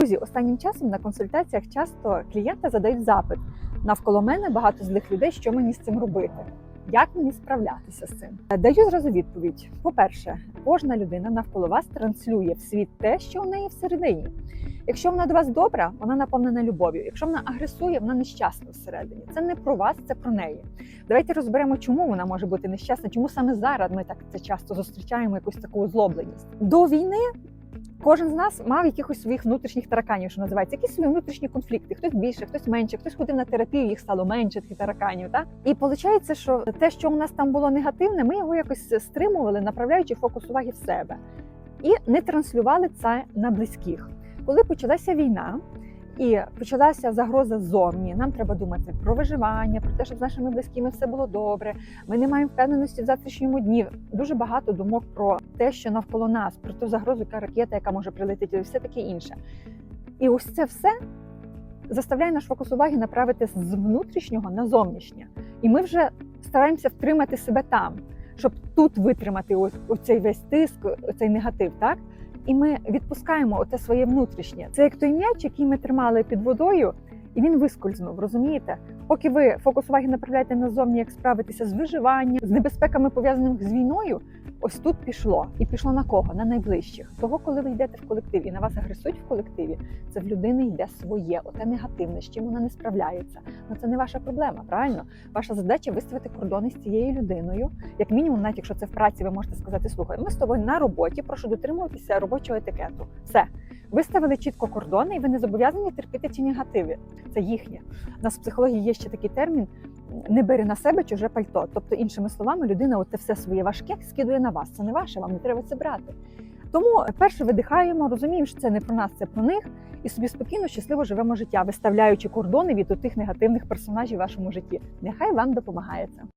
Друзі, останнім часом на консультаціях часто клієнти задають запит навколо мене багато злих людей, що мені з цим робити. Як мені справлятися з цим? Даю зразу відповідь. По-перше, кожна людина навколо вас транслює в світ те, що у неї всередині. Якщо вона до вас добра, вона наповнена любов'ю. Якщо вона агресує, вона нещасна всередині. Це не про вас, це про неї. Давайте розберемо, чому вона може бути нещасна, чому саме зараз ми так це часто зустрічаємо якусь таку озлобленість. До війни Кожен з нас мав якихось своїх внутрішніх тараканів, що називається, якісь свої внутрішні конфлікти. Хтось більше, хтось менше, хтось ходив на терапію, їх стало менше тих тараканів. Так? І виходить, що те, що у нас там було негативне, ми його якось стримували, направляючи фокус уваги в себе, і не транслювали це на близьких. Коли почалася війна. І почалася загроза ззовні. Нам треба думати про виживання, про те, щоб з нашими близькими все було добре. Ми не маємо впевненості в завтрашньому дні. Дуже багато думок про те, що навколо нас, про ту загрозу, яка ракета, яка може прилетіти, і все таке інше. І ось це все заставляє наш фокус уваги направити з внутрішнього на зовнішнє. І ми вже стараємося втримати себе там, щоб тут витримати ось оцей весь тиск, оцей негатив, так? І ми відпускаємо оте своє внутрішнє. Це як той м'яч, який ми тримали під водою, і він вискользнув. Розумієте? Поки ви фокус уваги направляєте назовні, як справитися з виживанням, з небезпеками пов'язаними з війною. Ось тут пішло. І пішло на кого? На найближчих. Того, коли ви йдете в колектив і на вас агресують в колективі, це в людини йде своє, оте негативне, з чим вона не справляється. Ну це не ваша проблема, правильно? Ваша задача виставити кордони з цією людиною. Як мінімум, навіть якщо це в праці, ви можете сказати: слухай, ми з тобою на роботі, прошу дотримуватися робочого етикету. Все. Виставили чітко кордони, і ви не зобов'язані терпіти ці негативи. Це їхнє. У нас в психології є ще такий термін: не бери на себе чуже пальто. Тобто, іншими словами, людина от це все своє важке скидує на вас. Це не ваше, вам не треба це брати. Тому перше видихаємо, розуміємо, що це не про нас, це про них, і собі спокійно, щасливо живемо життя, виставляючи кордони від тих негативних персонажів в вашому житті. Нехай вам допомагає це.